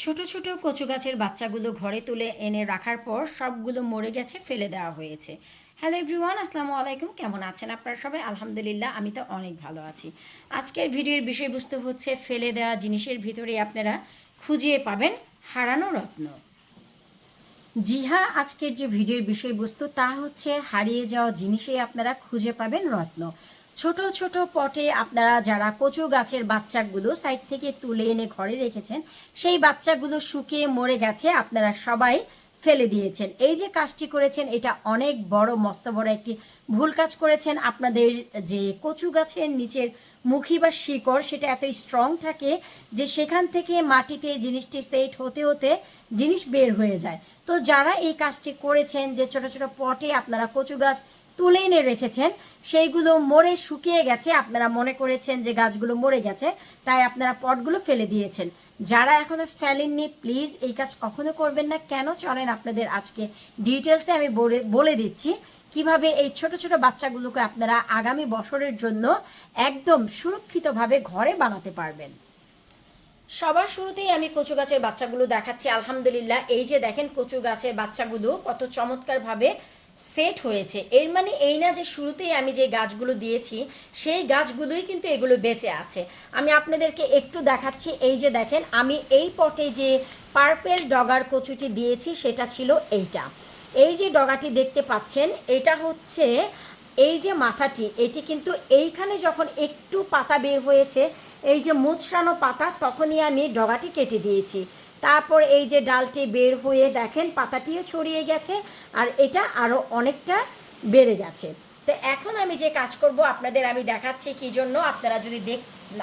ছোট ছোট কচু গাছের বাচ্চাগুলো ঘরে তুলে এনে রাখার পর সবগুলো মরে গেছে, ফেলে দেওয়া হয়েছে। হ্যালো এভরিওয়ান আসসালামু আলাইকুম। কেমন আছেন আপনারা সবাই? আলহামদুলিল্লাহ, আমি তো অনেক ভালো আছি। আজকের ভিডিওর বিষয়বস্তু হচ্ছে ফেলে দেওয়া জিনিসের ভিতরে আপনারা খুঁজিয়ে পাবেন হারানো রত্ন। জি হ্যাঁ আজকের যে ভিডিওর বিষয়বস্তু, তা হচ্ছে হারিয়ে যাওয়া জিনিসে আপনারা খুঁজে পাবেন রত্ন। ছোট ছোট পটে আপনারা যারা কচু গাছের বাচ্চাগুলো সাইড থেকে তুলে এনে ঘরে রেখেছেন, সেই বাচ্চাগুলো শুকিয়ে মরে গেছে আপনারা সবাই ফেলে দিয়েছেন। এই যে কাজটি করেছেন, এটা অনেক বড়, মস্ত বড় একটি ভুল কাজ করেছেন। আপনাদের যে কচু গাছের নিচের মুখী বা শিকড়, সেটা এত স্ট্রং থাকে যে সেখান থেকে মাটিতে জিনিসটি সেট হতে হতে জিনিস বের হয়ে যায়। তো যারা এই কাজটি করেছেন যে ছোট ছোট পটে আপনারা কচু গাছ তুলে এনে রেখেছেন, সেইগুলো মরে শুকিয়ে গেছে। আপনারা মনে করেছেন যে গাছগুলো মরে গেছে, তাই আপনারা পটগুলো ফেলে দিয়েছেন। যারা এখনও ফেলেননি প্লিজ এই কাজ কখনো করবেন না। কেন চলেন আপনাদের আজকে ডিটেলসে আমি বলে দিচ্ছি। কীভাবে এই ছোট ছোট বাচ্চাগুলোকে আপনারা আগামী বছরের জন্য একদম সুরক্ষিতভাবে ঘরে বানাতে পারবেন। সবার শুরুতেই আমি কচু গাছের বাচ্চাগুলো দেখাচ্ছি। আলহামদুলিল্লাহ, এই যে দেখেন কচু গাছের বাচ্চাগুলো, কত চমৎকারভাবে সেট হয়েছে। এর মানে এই না যে শুরুতেই আমি যে গাছগুলো দিয়েছি, সেই গাছগুলোই কিন্তু এগুলো বেঁচে আছে। আমি আপনাদেরকে একটু দেখাচ্ছি, এই যে দেখেন, আমি এই পটে যে পার্পেল ডগার কচুটি দিয়েছি, সেটা ছিল এইটা। এই যে ডগাটি দেখতে পাচ্ছেন, এটা হচ্ছে এই যে মাথাটি, এটি কিন্তু এইখানে যখন একটু পাতা বের হয়েছে, এই যে মুচড়ানো পাতা, তখনই আমি ডগাটি কেটে দিয়েছি। তারপর এই যে ডালটি বের হয়ে দেখেন, পাতাটিও ছড়িয়ে গেছে আর এটা আরও অনেকটা বেড়ে গেছে। তো এখন আমি যে কাজ করব, আপনাদের আমি দেখাচ্ছি কি জন্য। আপনারা যদি দেখ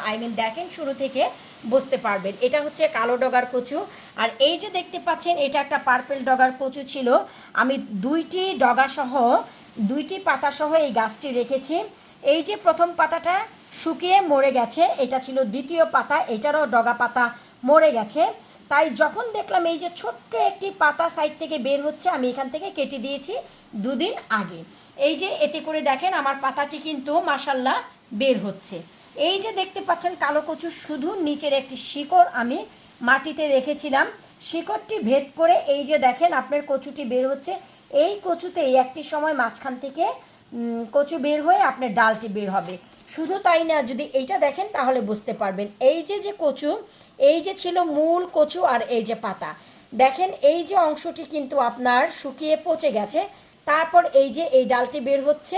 আই মিন দেখেন শুরু থেকে বুঝতে পারবেন। এটা হচ্ছে কালো ডগার কচু। আর এই যে দেখতে পাচ্ছেন, এটা একটা পার্পেল ডগার কচু ছিল। আমি দুইটি ডগা সহ, দুইটি পাতা সহ এই গাছটি রেখেছি। এই যে প্রথম পাতাটা শুকিয়ে মরে গেছে, এটা ছিল দ্বিতীয় পাতা, এটারও ডগা পাতা মরে গেছে। তাই যখন দেখলাম এই যে ছোট্ট একটি পাতা সাইড থেকে বের হচ্ছে, আমি এখান থেকে কেটে দিয়েছি দুদিন আগে। এই যে এতে করে দেখেন আমার পাতাটি কিন্তু মাসাল্লাহ বের হচ্ছে। এই যে দেখতে পাচ্ছেন কালো কচুর শুধু নিচের একটি শিকড় আমি মাটিতে রেখেছিলাম। শিকড়টি ভেদ করে এই যে দেখেন আপনার কচুটি বের হচ্ছে। এই কচুতেই একটি সময় মাঝখান থেকে কচু বের হয়ে আপনার ডালটি বের হবে। শুধু তাই না, যদি এইটা দেখেন তাহলে বুঝতে পারবেন। এই যে যে কচু এই যে ছিল মূল কচু আর এই যে পাতা। দেখেন, এই যে অংশটি কিন্তু আপনার শুকিয়ে পচে গেছে। তারপর এই যে এই ডালটি বের হচ্ছে।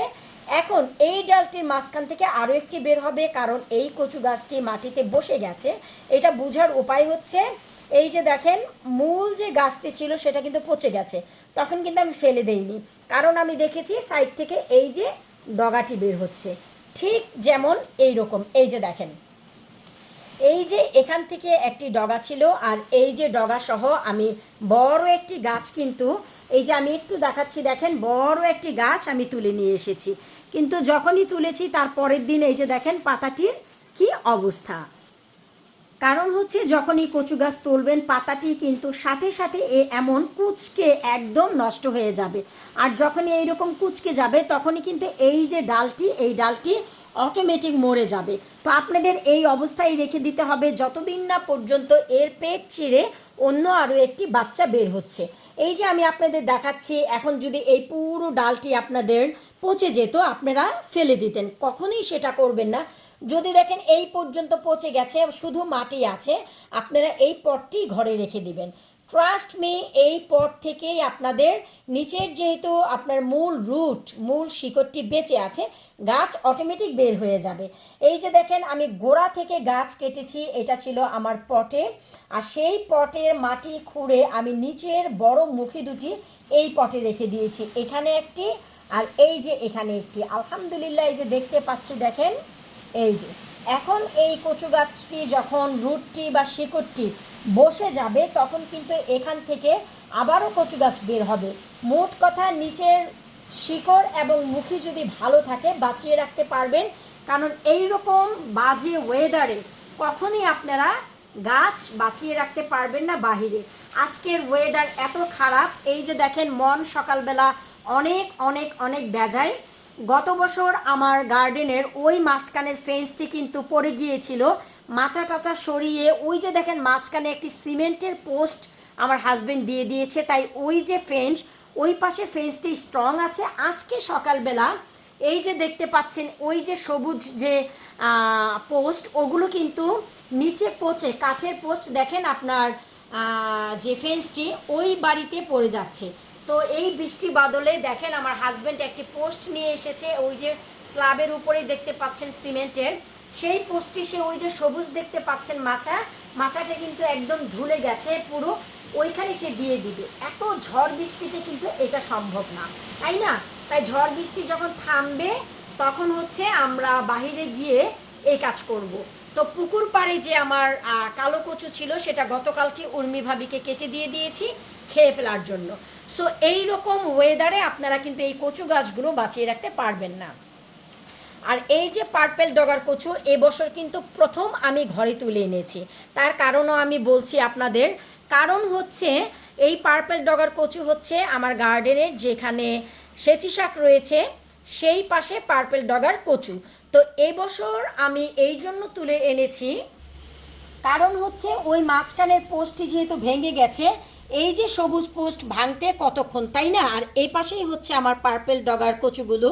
এখন এই ডালটির মাঝখান থেকে আরও একটি বের হবে, কারণ এই কচু গাছটি মাটিতে বসে গেছে। এটা বোঝার উপায় হচ্ছে, এই যে দেখেন, মূল যে গাছটি ছিল সেটা কিন্তু পচে গেছে। তখন কিন্তু আমি ফেলে দেইনি। কারণ আমি দেখেছি সাইড থেকে এই যে ডগাটি বের হচ্ছে। ঠিক যেমন এই রকম এই যে দেখেন। এই যে এখান থেকে একটি ডগা ছিল আর এই যে ডগা সহ আমি বড় একটি গাছ কিন্তু, এই যে আমি একটু দেখাচ্ছি, দেখেন বড় একটি গাছ আমি তুলে নিয়ে এসেছি। কিন্তু যখনই তুলেছি, তার পরের দিন এই যে দেখেন পাতাটির কি অবস্থা। কারণ হচ্ছে যখনই কচু গাছ তুলবেন, পাতাটি কিন্তু সাথে সাথে এ এমন কুচকে একদম নষ্ট হয়ে যাবে। আর যখনই এইরকম কুচকে যাবে, তখনই কিন্তু এই যে ডালটি, এই ডালটি অটোমেটিক মরে যাবে। তো আপনাদের এই অবস্থায় রেখে দিতে হবে, যতদিন না পর্যন্ত এর পেট চিরে অন্য আরও একটি বাচ্চা বের হচ্ছে। এই যে আমি আপনাদের দেখাচ্ছি, এখন যদি এই পুরো ডালটি আপনাদের পচে যেত, আপনারা ফেলে দিতেন। কখনোই সেটা করবেন না। যদি দেখেন এই পর্যন্ত পচে গেছে, শুধু মাটি আছে, আপনারা এই পটটি ঘরে রেখে দিবেন। ট্রাস্ট মি এই পট থেকেই আপনাদের নিচের যেহেতু আপনার মূল রুট মূল শিকড়টি বেঁচে আছে, গাছ অটোমেটিক বের হয়ে যাবে। এই যে দেখেন, আমি গোড়া থেকে গাছ কেটেছি, এটা ছিল আমার পটে। আর সেই পটের মাটি খুঁড়ে আমি নিচের বড় মুখী দুটি এই পটে রেখে দিয়েছি। এখানে একটি আর এই যে এখানে একটি। আলহামদুলিল্লাহ, এই যে দেখতে পাচ্ছি, দেখেন, এই যে। এখন এই কচু গাছটি যখন রুটটি বা শিকড়টি বসে যাবে, তখন কিন্তু এখান থেকে আবারও কচু গাছ বের হবে। মোট কথা নিচের শিকড় এবং মুখী যদি ভালো থাকে, বাঁচিয়ে রাখতে পারবেন। কারণ এই রকম বাজে ওয়েদারে কখনই আপনারা গাছ বাঁচিয়ে রাখতে পারবেন না বাহিরে। আজকের ওয়েদার এত খারাপ, এই যে দেখেন মন সকালবেলা অনেক অনেক অনেক বেজায়। গত বছর আমার গার্ডেনের ওই মাঝখানের ফেন্সটি কিন্তু পড়ে গিয়েছিল। মাচা টাচা সরিয়ে ওই যে দেখেন মাঝখানে একটি সিমেন্টের পোস্ট আমার হাজবেন্ড দিয়ে দিয়েছে, তাই ওই যে ফেন্স ওই পাশে ফেন্সটি স্ট্রং আছে। আজকে সকালবেলা এই যে দেখতে পাচ্ছেন, ওই যে সবুজ যে পোস্ট ওগুলো কিন্তু নিচে পচে, কাঠের পোস্ট দেখেন আপনার যে ফেন্সটি ওই বাড়িতে পড়ে যাচ্ছে। তো এই বৃষ্টি বাদলে দেখেন আমার হাজব্যান্ড একটি পোস্ট নিয়ে এসেছে, ওই যে স্ল্যাবের উপরেই দেখতে পাচ্ছেন সিমেন্টের। সেই পোস্টে সে ওই যে সবুজ দেখতে পাচ্ছেন মাচা, মাচাটা কিন্তু একদম ঝুলে গেছে পুরো, ওইখানে সে দিয়ে দিবে। এত ঝড় বৃষ্টিতে কিন্তু এটা সম্ভব না, তাই না? তাই ঝড় বৃষ্টি যখন থামবে, তখন হচ্ছে আমরা বাহিরে গিয়ে এই কাজ করব। তো পুকুর পাড়ে যে আমার কালো কচু ছিল, সেটা গতকালকে উর্মি ভাবিকে কেটে দিয়ে দিয়েছি, খেয়ে ফেলার জন্য। সো এই রকম ওয়েদারে আপনারা কিন্তু এই কচু গাছগুলো বাঁচিয়ে রাখতে পারবেন না। আর এই যে পার্পেল ডগার কচু এবছর কিন্তু প্রথম আমি ঘরে তুলে এনেছি। তার কারণও আমি বলছি আপনাদের। কারণ হচ্ছে, এই পার্পেল ডগার কচু হচ্ছে আমার গার্ডেনের যেখানে সেচি শাক রয়েছে, সেই পাশে পার্পেল ডগার কচু। তো এবছর আমি এই জন্য তুলে এনেছি কারণ হচ্ছে ওই মাঝখানের পোস্টটি যেহেতু ভেঙে গেছে, এই যে সবুজ পোস্ট ভাঙতে কতক্ষণ, তাই না? আর এই পাশেই হচ্ছে আমার পার্পেল ডগার কচুগুলো।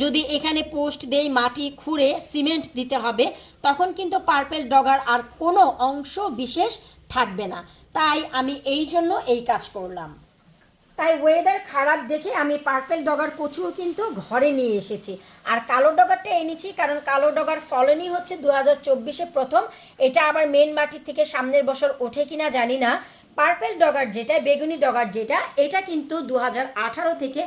যদি এখানে পোস্ট দেই মাটি খুঁড়ে সিমেন্ট দিতে হবে, তখন কিন্তু পার্পেল ডগার আর কোনো অংশ বিশেষ থাকবে না। তাই আমি এই জন্য এই কাজ করলাম। তাই ওয়েদার খারাপ দেখে আমি পার্পেল ডগার কচুও কিন্তু ঘরে নিয়ে এসেছি। আর কালো ডগারটা এনেছি কারণ কালো ডগার ফলনই হচ্ছে দু হাজার প্রথম। এটা আবার মেন মাটির থেকে সামনের বছর ওঠে কিনা জানি না। পার্পেল ডগার যেটা, বেগুনি ডগার যেটা, এটা কিন্তু দু হাজার আঠারো থেকে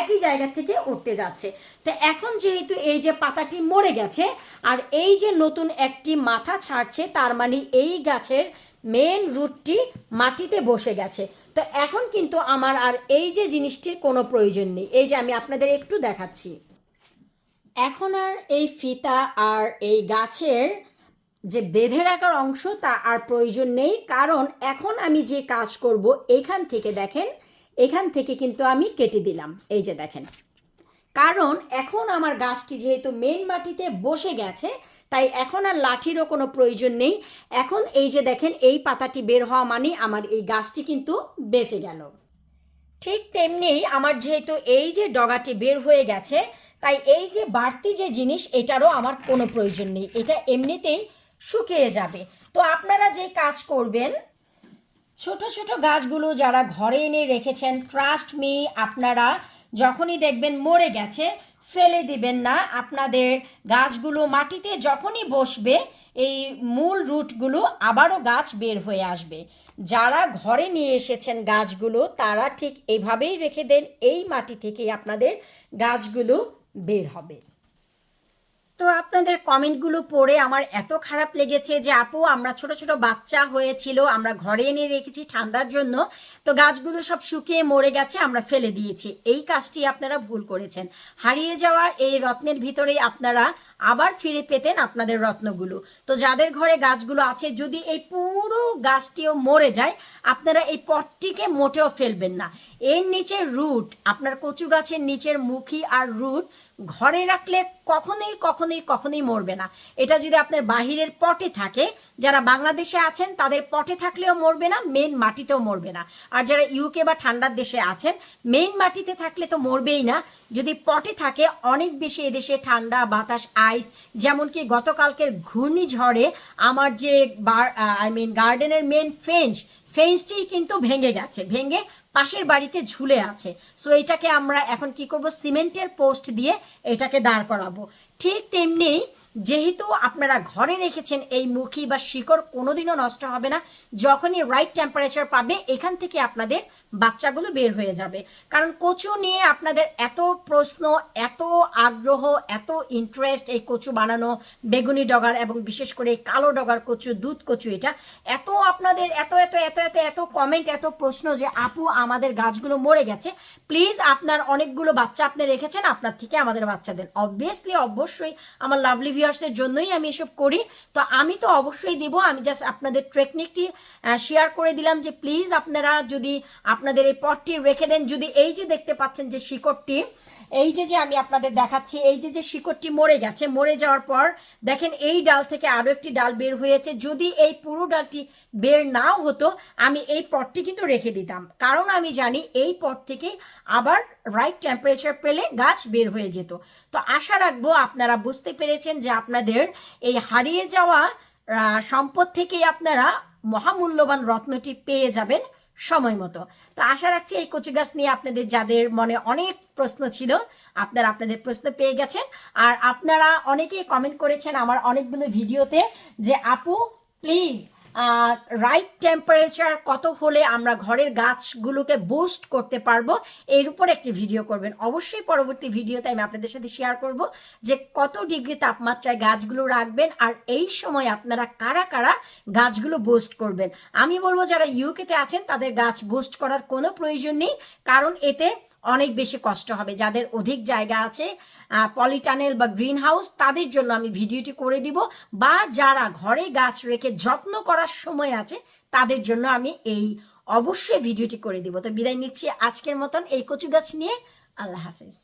একই জায়গা থেকে উঠতে যাচ্ছে। তো এখন যেহেতু এই যে পাতাটি মরে গেছে, আর এই যে নতুন একটি মাথা ছাড়ছে, তার মানে এই গাছের মেন রুটটি মাটিতে বসে গেছে। তো এখন কিন্তু আমার আর এই যে জিনিসটির কোনো প্রয়োজন নেই। এই যে আমি আপনাদের একটু দেখাচ্ছি। এখন আর এই ফিতা আর এই গাছের যে বেঁধে রাখার অংশ তা আর প্রয়োজন নেই। কারণ এখন আমি যে কাজ করব এখান থেকে দেখেন, এখান থেকে কিন্তু আমি কেটে দিলাম। এই যে দেখেন। কারণ এখন আমার গাছটি যেহেতু মেন মাটিতে বসে গেছে তাই এখন আর লাঠিরও কোনো প্রয়োজন নেই। এখন এই যে দেখেন, এই পাতাটি বের হওয়া মানে আমার এই গাছটি কিন্তু বেঁচে গেল। ঠিক তেমনি আমার যেহেতু এই যে ডগাটি বের হয়ে গেছে, তাই এই যে বাড়তি যে জিনিস, এটারও আমার কোনো প্রয়োজন নেই। এটা এমনিতেই শুকিয়ে যাবে। তো আপনারা যে কাজ করবেন, ছোট ছোট গাছগুলো যারা ঘরে এনে রেখেছেন ট্রাস্ট মি আপনারা যখনই দেখবেন মরে গেছে ফেলে দিবেন না। আপনাদের গাছগুলো মাটিতে যখনই বসবে, এই মূল রুটগুলো আবারও গাছ বের হয়ে আসবে। যারা ঘরে নিয়ে এসেছেন গাছগুলো, তারা ঠিক এভাবেই রেখে দেন, এই মাটি থেকেই আপনাদের গাছগুলো বের হবে। তো আপনাদের কমেন্টগুলো পড়ে আমার এত খারাপ লেগেছে যে, আপু, আমরা ছোট ছোট বাচ্চা হয়েছিল, আমরা ঘরে এনে রেখেছি ঠান্ডার জন্য, তো গাছগুলো সব শুকিয়ে মরে গেছে, আমরা ফেলে দিয়েছি। এই কাজটি আপনারা ভুল করেছেন। হারিয়ে যাওয়া এই রত্নের ভিতরেই আপনারা আবার ফিরে পেতেন আপনাদের রত্নগুলো। তো যাদের ঘরে গাছগুলো আছে, যদি এই পুরো গাছটিও মরে যায়, আপনারা এই পটটিকে মোটেও ফেলবেন না। এর নিচে রুট, আপনার কচু গাছের নিচের মুখী আর রুট ঘরে রাখলে কখনোই কখনোই কখনোই মরবে না। এটা যদি আপনার বাহিরের পটে থাকে, যারা বাংলাদেশে আছেন, তাদের পটে থাকলেও মরবে না মেন মাটিতেও মরবে না। আর যারা ইউকে বা ঠান্ডার দেশে আছেন মেন মাটিতে থাকলে তো মরবেই না। যদি পটে থাকে, অনেক বেশি এদেশে ঠান্ডা, বাতাস আইস যেমন কি গতকালকের ঘূর্ণিঝড়ে আমার যে আই মিন গার্ডেনের মেন ফেঞ্চ ফেন্সটি কিন্তু ভেঙে গেছে, ভেঙে পাশের বাড়িতে ঝুলে আছে। সো এটাকে আমরা এখন কি করব? সিমেন্টের পোস্ট দিয়ে এটাকে দাঁড় করাবো। ঠিক তেমনি যেহেতু আপনারা ঘরে রেখেছেন, এই মুখী বা শিকড় কোনোদিনও নষ্ট হবে না। যখনই রাইট টেম্পারেচার পাবে, এখান থেকে আপনাদের বাচ্চাগুলো বের হয়ে যাবে। কারণ কচু নিয়ে আপনাদের এত প্রশ্ন, এত আগ্রহ, এত ইন্টারেস্ট এই কচু বানানো, বেগুনি ডগার এবং বিশেষ করে কালো ডগার কচু, দুধ কচু এটা, এত আপনাদের এত এত এত এত এত কমেন্ট এত প্রশ্ন যে, আপু, আমাদের গাছগুলো মরে গেছে। প্লিজ আপনার অনেকগুলো বাচ্চা আপনি রেখেছেন, আপনার থেকে আমাদের বাচ্চা দেন অবভিয়াসলি অবশ্যই আমার লাভলি ভিউয়ার্সের জন্যই আমি এসব করি। তো আমি তো অবশ্যই দিব, আমি জাস্ট আপনাদের টেকনিকটি শেয়ার করে দিলাম যে প্লিজ আপনারা যদি আপনাদের এই পটটি রেখে দেন, যদি এই যে দেখতে পাচ্ছেন যে শিকড়টি এই যে যে আমি আপনাদের দেখাচ্ছি, এই যে যে শিকড়টি মরে গেছে, মরে যাওয়ার পর দেখেন এই ডাল থেকে আরও একটি ডাল বের হয়েছে। যদি এই পুরো ডালটি বের নাও হতো, আমি এই পটটি কিন্তু রেখে দিতাম। কারণ আমি জানি এই পট থেকে আবার রাইট টেম্পারেচার পেলে গাছ বের হয়ে যেত। তো আশা রাখব আপনারা বুঝতে পেরেছেন যে আপনাদের এই হারিয়ে যাওয়া সম্পদ থেকেই আপনারা মহামূল্যবান রত্নটি পেয়ে যাবেন। সময় মতো। তো আশা রাখছি এই কচু গাছ নিয়ে আপনাদের যাদের মনে অনেক প্রশ্ন ছিল, আপনারা আপনাদের প্রশ্ন পেয়ে গেছেন। আর আপনারা অনেকেই কমেন্ট করেছেন আমার অনেকগুলো ভিডিওতে যে, আপু প্লিজ রাইট টেম্পারেচার কত হলে আমরা ঘরের গাছগুলোকে বুস্ট করতে পারব, এর উপর একটি ভিডিও করবেন। অবশ্যই পরবর্তী ভিডিওতে আমি আপনাদের সাথে শেয়ার করব যে কত ডিগ্রি তাপমাত্রায় গাছগুলো রাখবেন আর এই সময় আপনারা কারা কারা গাছগুলো বুস্ট করবেন। আমি বলব, যারা ইউকেতে আছেন, তাদের গাছ বুস্ট করার কোনো প্রয়োজন নেই, কারণ এতে অনেক বেশি কষ্ট হবে। যাদের অধিক জায়গা আছে পলিটানেল বা গ্রিন হাউস তাদের জন্য আমি ভিডিওটি করে দিব বা যারা ঘরে গাছ রেখে যত্ন করার সময় আছে, তাদের জন্য আমি এই অবশ্যই ভিডিওটি করে দিব। তো বিদায় নিচ্ছি আজকের মতন এই কচু গাছ নিয়ে। আল্লাহ হাফিজ।